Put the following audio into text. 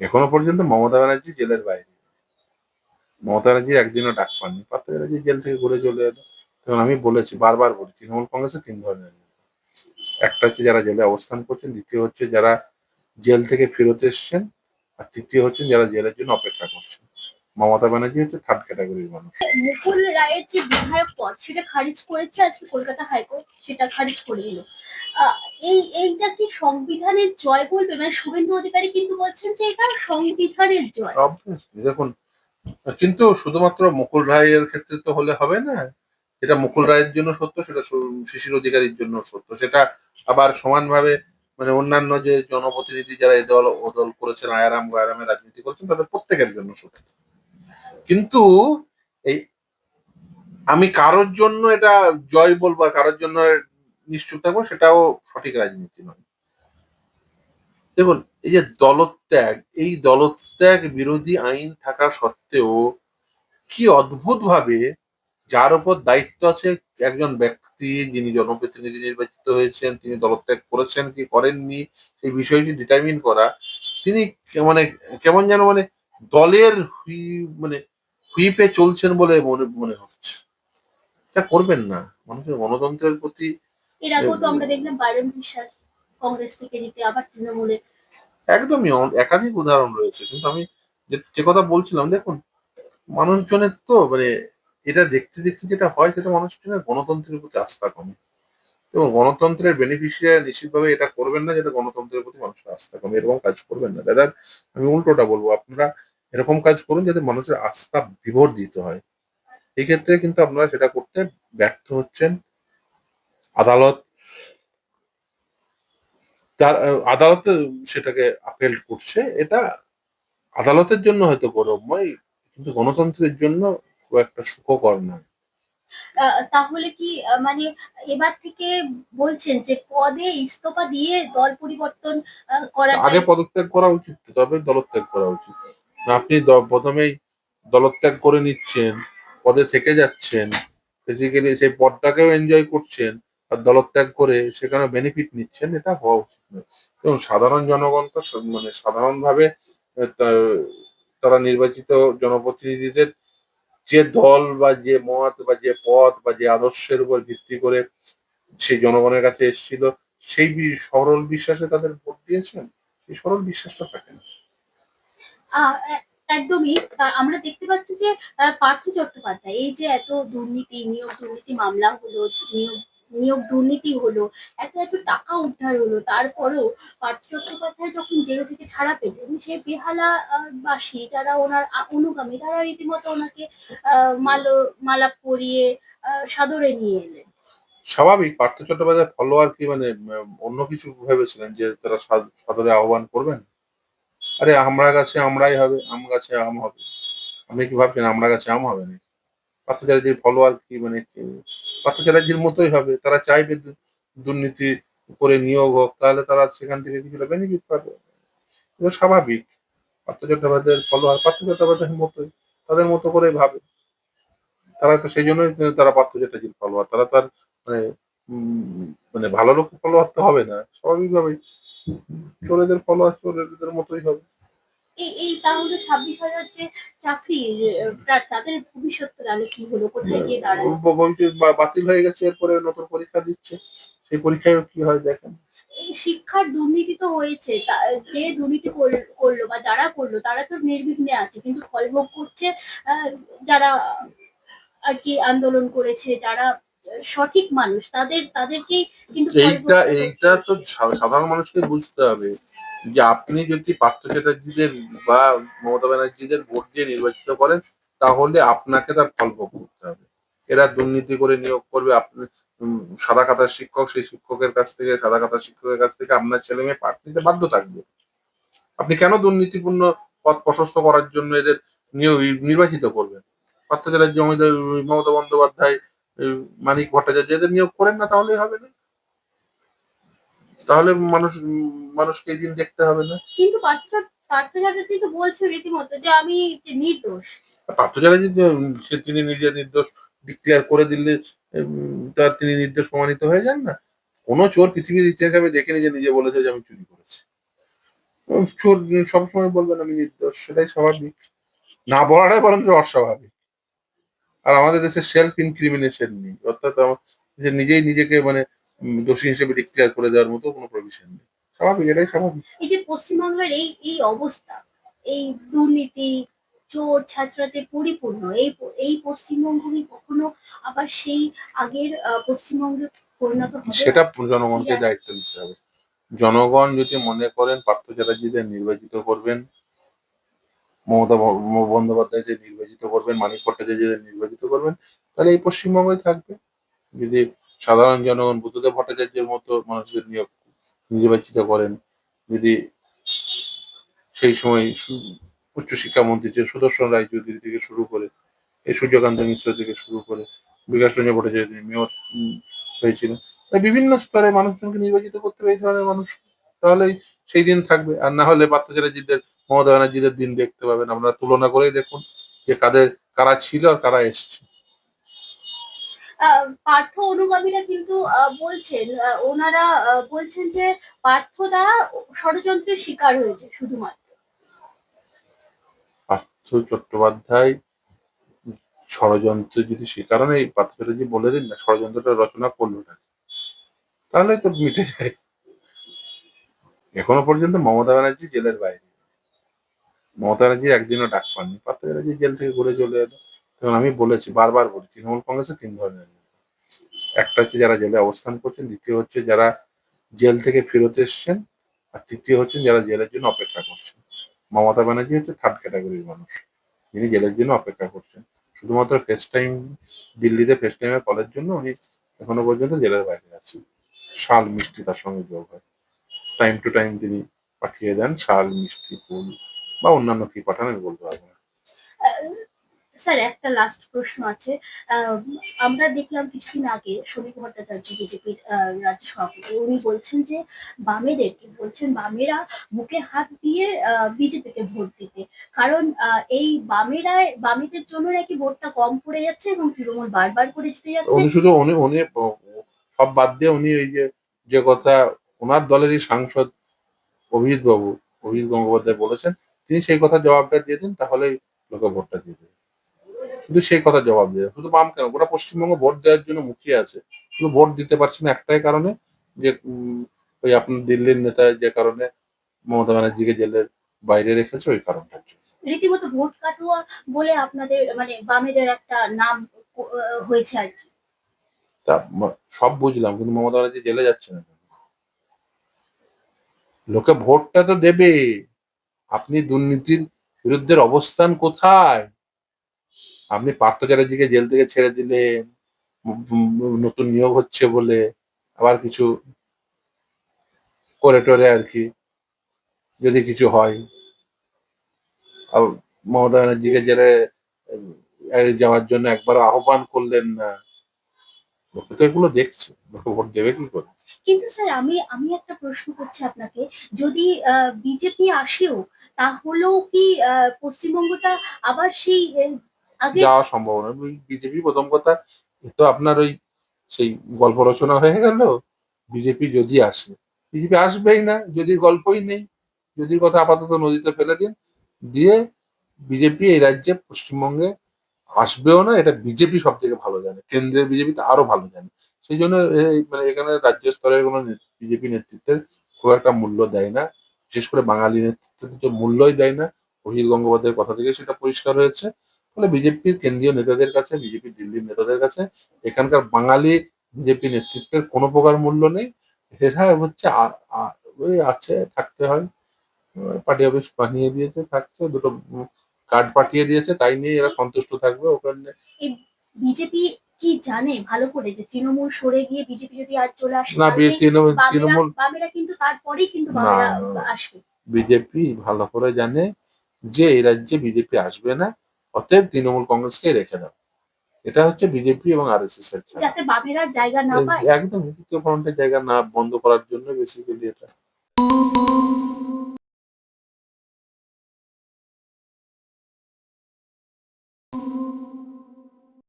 এখনও পর্যন্ত মমতা ব্যানার্জি জেলের বাইরে। মমতা ব্যানার্জি একদিনও ডাক পাননি। পার্থ ব্যানার্জি জেল থেকে ঘুরে চলে এলো। তখন আমি বলেছি, বারবার বলি, তৃণমূল কংগ্রেসে তিন ধরনের একটা হচ্ছে যারা জেলে অবস্থান করছেন, দ্বিতীয় হচ্ছে যারা জেল থেকে ফেরত এসছেন, আর তৃতীয় হচ্ছেন যারা জেলের জন্য অপেক্ষা করছেন। মমতা ব্যানার্জি হচ্ছে থার্ড ক্যাটাগরির মানুষ। মুকুল রায়ের যে বিধায়ক পদ সেটা খারিজ করেছে আজকে কলকাতা হাইকোর্ট সেটা খারিজ করে দিল এই এইটা কি সংবিধানের জয় বলবে? মানে শুভেন্দু অধিকারী কিন্তু বলছেন যে এটা সংবিধানের জয়। দেখুন কিন্তু শুধুমাত্র মুকুল রায়ের ক্ষেত্রে তো হলে হবে না। যেটা মুকুল রায়ের জন্য সত্য সেটা শিশির অধিকারীর জন্য সত্য। সেটা আবার সমানভাবে মানে অন্যান্য যে জনপ্রতিনিধি যারা এ দল ও দল করেছেন আয়ারাম গয়ারামে রাজনীতি করেছেন তাদের প্রত্যেকের জন্য সত্য। কিন্তু এই, আমি কারোর জন্য এটা জয় বলব আর কারোর জন্য নিশ্চুপ থাকব, সেটাও সঠিক রাজনীতি নয়। দেখুন, এই যে দলত্যাগ, এই দলত্যাগ বিরোধী আইন থাকা সত্ত্বেও কি অদ্ভুত ভাবে যার উপর দায়িত্ব আছে একজন ব্যক্তি, যিনি জনপ্রতিনিধি নির্বাচিত হয়েছেন, তিনি দলত্যাগ করেছেন কি করেননি, সেই বিষয়টি ডিটারমিন করা, তিনি মানে কেমন যেন মানে দলের মানে হুইপে চলছেন বলে মনে মনে হচ্ছে। এটা করবেন না। মানুষের গণতন্ত্রের প্রতি এর আগেও তো আমরা দেখলাম বাইরন বিশ্বাস কংগ্রেস থেকে জিতে আবার তৃণমূলে। একদমই একাধিক উদাহরণ রয়েছে। কিন্তু আমি যে কথা বলছিলাম দেখুন মানুষজনের তো মানে এটা দেখতে দেখতে যেটা হয় সেটা মানুষজনের গণতন্ত্রের প্রতি আস্থা কমে। এবং গণতন্ত্রের বেনিফিশিয়ারি নিশ্চিতভাবে এটা করবেন না যাতে গণতন্ত্রের প্রতি মানুষের আস্থা কমে। এরকম কাজ করবেন না। দাদা আমি উল্টোটা বলব। আপনারা এরকম কাজ করুন যাতে মানুষের আস্থা বিভোর দিতে হয়। এই ক্ষেত্রে কিন্তু আপনারা সেটা করতে ব্যর্থ হচ্ছেন। আদালত তার আদালত সেটাকে আপিল করছে। এটা আদালতের জন্য হয়তো গৌরবময় কিন্তু গণতন্ত্রের জন্য খুব একটা সুখকর নয়। তাহলে কি মানে এবার থেকে বলছেন যে পদে ইস্তফা দিয়ে দল পরিবর্তন করাটা আগে পদত্যাগ করা উচিত তবে দলত্যাগ করা উচিত। আপনি প্রথমেই দলত্যাগ করে নিচ্ছেন, পদে থেকে যাচ্ছেন বেসিক্যালি সেই পদটাকেও এনজয় করছেন আর দলত্যাগ করে সেখানে বেনিফিট নিচ্ছেন, এটা হওয়া উচিত নয়। এবং সাধারণ জনগণ তো মানে সাধারণভাবে তারা নির্বাচিত জনপ্রতিনিধিদের যে দল বা যে মত বা যে পথ বা যে আদর্শের উপর ভিত্তি করে সেই জনগণের কাছে এসেছিল, সেই সরল বিশ্বাসে তাদের ভোট দিয়েছেন? সেই সরল বিশ্বাসটা থাকে না। একদমই। আমরা দেখতে পাচ্ছি যে পার্থ চট্টোপাধ্যায়, এই যে এত দুর্নীতি, নিয়োগ দুর্নীতি মামলা হলো, নিয়োগ নিয়োগ দুর্নীতি হলো, এত এত টাকা উদ্ধার হলো, তারপরেও পার্থ চট্টোপাধ্যায় যখন জেল থেকে ছাড়া পেলেন সে বেহালা বাসী যারা ওনার অনুগামী, তারা রীতিমতো ওনাকে মালো, মালা পরিয়ে সাদরে নিয়ে এলেন। স্বাভাবিক, পার্থ চট্টোপাধ্যায় ফলোয়ার কি মানে অন্য কিছু ভেবেছিলেন যে তারা সাদ- সাদরে আহ্বান করবেন? আরে আমরা গাছে আমরাই হবে, আম গাছে আম হবে। আপনি কি ভাবছেন আমরা গাছে আম হবে না পার্থ চ্যাটার্জির ফলোয়ার কি মানে? পার্থ চ্যাটার্জির মতোই হবে, তারা চাইবে দুর্নীতি করে নিয়োগ হোক, তাহলে তারা সেখান থেকে কিছুটা বেনিফিট পাবে। এটা স্বাভাবিক। পার্থ চট্টোপাধ্যায়ের ফলোয়ার পার্থ চট্টোপাধ্যায়ের মতোই, তাদের মতো করে ভাবে। তারা তো সেই জন্যই তারা পার্থ চ্যাটার্জির ফলোয়ার তারা তার মানে মানে ভালো লোক ফলোয়ার তো হবে না। স্বাভাবিকভাবেই চোরেদের চোরেদের মতোই হবে। এই এই তাহলে ছাব্বিশ হাজার যে চাকরি তাদের ভবিষ্যৎ তাহলে কি হলো? কোথায় গিয়ে দাঁড়ায় বাতিল হয়ে গেছে এরপরে নতুন পরীক্ষা দিচ্ছে। সেই পরীক্ষায় কি হয় দেখেন। এই শিক্ষার দুর্নীতি তো হয়েছে। যে দুর্নীতি কর- করল বা যারা করল তারা তো নির্বিঘ্নে আছে। কিন্তু ফলভোগ করছে যারা আর কি আন্দোলন করেছে যারা সঠিক মানুষ তাদের তাদেরকেই কিন্তু এইটা এইটা তো সাধারণ মানুষকে বুঝতে হবে যে আপনি যদি পার্থ চ্যাটার্জিদের বা মমতা ব্যানার্জিদের ভোট দিয়ে নির্বাচিত করেন তাহলে আপনাকে তার ফল ভোগ করতে হবে। এরা দুর্নীতি করে নিয়োগ করবে আপনি সাদা খাতার শিক্ষক সেই শিক্ষকের কাছ থেকে সাদা খাতার শিক্ষকের কাছ থেকে আপনার ছেলে মেয়ে পাঠ নিতে বাধ্য থাকবে। আপনি কেন দুর্নীতিপূর্ণ পথ প্রশস্ত করার জন্য এদের নিয়োগ নির্বাচিত করবেন? পার্থ চ্যাটার্জি মমতা বন্দ্যোপাধ্যায় মানিক ভট্টাচার্য এদের নিয়োগ করেন না তাহলেই হবে না। তাহলে মানুষ মানুষকে এই দিন দেখতে হবে না। কিন্তু পার্থ চ্যাটার্জি তো বলছে রীতিমতো যে আমি নির্দোষ। পার্থ চ্যাটার্জি সে তিনি নিজের নির্দোষ ডিক্লেয়ার করে দিলে তার তিনি নির্দোষ প্রমাণিত হয়ে যান না। কোনো চোর পৃথিবীর ইতিহাসে আমি দেখিনি যে নিজে বলেছে যে আমি চুরি করেছি। চোর সবসময় বলবেন আমি নির্দোষ সেটাই স্বাভাবিক। না বলাটাই বরঞ্চ অস্বাভাবিক। আর আমাদের দেশে সেলফ ইনক্রিমিনেশন নেই। অর্থাৎ যে নিজেই নিজেকে মানে দোষী হিসেবে ডিক্লেয়ার করে দেওয়ার মতো কোনো প্রভিশন নেই। স্বাভাবিক এটাই স্বাভাবিক। এই যে পশ্চিমবাংলার এই এই অবস্থা এই দুর্নীতি চোর ছাত্রাতে পরিপূর্ণ এই এই পশ্চিমবঙ্গ কি কখনো আবার সেই আগের পশ্চিমবঙ্গে পরিণত হবে? সেটা জনগণকে দায়িত্ব নিতে হবে। জনগণ যদি মনে করেন পার্থ চ্যাটার্জিদের নির্বাচিত করবেন মমতা বন্দ্যোপাধ্যায় বন্দ্যোপাধ্যায়কে নির্বাচিত করবেন, মানিক ভট্টাচার্যদের নির্বাচিত করবেন, তাহলে এই পশ্চিমবঙ্গই থাকবে। যদি সাধারণ জনগণ, বুদ্ধদেব ভট্টাচার্যের মতো মানুষদের নিয়োগ নির্বাচিত করেন, যদি সেই সময় সু- উচ্চশিক্ষামন্ত্রী ছিলেন সুদর্শন রায়চৌধুরী থেকে শুরু করে, এই সূর্যকান্ত মিশ্র থেকে শুরু করে, বিকাশ রঞ্জন ভট্টাচার্য তিনি মেয়র হয়েছিলেন তাই বিভিন্ন স্তরে মানুষজনকে নির্বাচিত করতে হবে, এই ধরনের মানুষ, তাহলেই সেই দিন থাকবে। আর না হলে পার্থ চ্যাটার্জিদের মমতা ব্যানার্জিদের দিন দেখতে পাবেন। আপনারা তুলনা করেই দেখুন যে কাদের কারা ছিল আর কারা এসছে। পার্থ অনুগামীরা কিন্তু বলছেন ওনারা বলছেন যে পার্থ দ্বারা ষড়যন্ত্রের শিকার হয়েছে শুধুমাত্র। পার্থ চট্টোপাধ্যায় ষড়যন্ত্র যদি সে কারণে এই পার্থ চ্যাটার্জি বলে দিন না ষড়যন্ত্রটা রচনা করল না। তাহলে তো মিটে যায়। এখনও পর্যন্ত মমতা ব্যানার্জি জেলের বাইরে। মমতা ব্যানার্জি একদিনও ডাক পাননি। পার্থ ব্যানার্জি জেল থেকে ঘুরে চলে এলো। তখন আমি বলেছি, বারবার বলি তৃণমূল কংগ্রেসে তিন ধরনের একটা হচ্ছে যারা জেলে অবস্থান করছেন, দ্বিতীয় হচ্ছে যারা জেল থেকে ফেরত এসছেন, আর তৃতীয় হচ্ছেন যারা জেলের জন্য অপেক্ষা করছেন। মমতা ব্যানার্জি হচ্ছে থার্ড ক্যাটাগরির মানুষ। যিনি জেলের জন্য অপেক্ষা করছেন। শুধুমাত্র ফেস টাইম দিল্লিতে ফেস টাইমে কলের জন্য উনি এখনও পর্যন্ত জেলের বাইরে আছেন। শাল মিষ্টি তার সঙ্গে যোগ হয়। টাইম টু টাইম তিনি পাঠিয়ে দেন শাল মিষ্টি ফুল। বা অন্যান্য কি পাঠান আমি বলতে পারব না। স্যার একটা লাস্ট প্রশ্ন আছে। আমরা দেখলাম কিছুদিন আগে শ্রমিক ভট্টাচার্য বিজেপির রাজ্য সভাপতি উনি বলছেন যে বামেদেরকে বলছেন বামেরা বুকে হাত দিয়ে বিজেপিকে ভোট দিতে। কারণ এই বামেরায় বামেদের জন্য নাকি ভোটটা কম পড়ে যাচ্ছে এবং তৃণমূল বারবার করে জিতে যাচ্ছে? উনি শুধু উনি উনি সব বাদ দিয়ে উনি ওই যে যে কথা ওনার দলেরই সাংসদ অভিজিৎ বাবু অভিজিৎ গঙ্গোপাধ্যায় বলেছেন তিনি সেই কথা জবাবটা দিয়ে দিন তাহলেই লোকে ভোটটা দিয়ে দেবে। শুধু সেই কথা জবাব দিয়ে। শুধু বাম কেন? গোটা পশ্চিমবঙ্গ ভোট দেওয়ার জন্য মুখিয়ে আছে। শুধু ভোট দিতে পারছে না একটাই কারণে যে ওই আপনার দিল্লির নেতা যে কারণে মমতা ব্যানার্জিকে জেলের বাইরে রেখেছে ওই কারণটার জন্য রীতিমতো ভোট কাটুয়া বলে আপনাদের মানে বামেদের একটা নাম হয়েছে আর কি। তা সব বুঝলাম কিন্তু মমতা ব্যানার্জি জেলে যাচ্ছে না? লোকে ভোটটা তো দেবে। আপনি দুর্নীতির বিরুদ্ধে অবস্থান কোথায়? আপনি পার্থ চ্যাটার্জিকে জেল থেকে ছেড়ে উম, নতুন নিয়োগ হচ্ছে বলে আবার কিছু করে টোরে আর কি যদি কিছু হয়। মমতা ব্যানার্জিকে জেলে যাওয়ার জন্য একবার আহ্বান করলেন না। লোকে তো এগুলো দেখছে লোকে ভোট দেবে কি করে? কিন্তু স্যার, আমি আমি একটা প্রশ্ন করছি আপনাকে। যদি বিজেপি আসেও, তাহলেও কি পশ্চিমবঙ্গটা আবার সেই আগে যাওয়া সম্ভব না বিজেপি প্রথম কথা তো আপনার ওই সেই গল্প রচনা হয়ে গেল। বিজেপি যদি আসে, বিজেপি আসবেই না, যদি গল্পই নেই, যদি কথা আপাতত নদীতে ফেলে দিন, দিয়ে বিজেপি এই রাজ্যে পশ্চিমবঙ্গে আসবেও না, এটা বিজেপি সব থেকে ভালো জানে। কেন্দ্রের বিজেপি তো আরও ভালো জানে। সেই জন্য মানে এখানে রাজ্য স্তরের কোনো বিজেপি নেতৃত্বের খুব একটা মূল্য দেয় না। বিশেষ করে বাঙালি নেতৃত্বের তো মূল্যই দেয় না, অভিজিৎ গঙ্গোপাধ্যায়ের কথা থেকে সেটা পরিষ্কার হয়েছে। ফলে বিজেপির কেন্দ্রীয় নেতাদের কাছে, বিজেপি দিল্লির নেতাদের কাছে এখানকার বাঙালি বিজেপি নেতৃত্বের কোনো প্রকার মূল্য নেই। এরা হচ্ছে ওই আছে, থাকতে হয়। পার্টি অফিস বানিয়ে দিয়েছে, থাকছে, দুটো কার্ড পাঠিয়ে দিয়েছে, তাই নিয়ে এরা সন্তুষ্ট থাকবে। ওখানে বিজেপি কি জানে? ভালো করে যে তৃণমূল সরে গিয়ে বিজেপি যদি আর চলে আসে না তৃণমূল তৃণমূল বামেরা কিন্তু তারপরেই কিন্তু বামেরা আসবে। বিজেপি ভালো করে জানে যে এই রাজ্যে বিজেপি আসবে না অতএব তৃণমূল কংগ্রেসকে রেখে দাও। এটা হচ্ছে বিজেপি এবং আর এস এস এর খেলা। যাতে বামেরা জায়গা না পায়। একদম তৃতীয় ফ্রন্টের জায়গা না বন্ধ করার জন্য বেসিক্যালি এটা।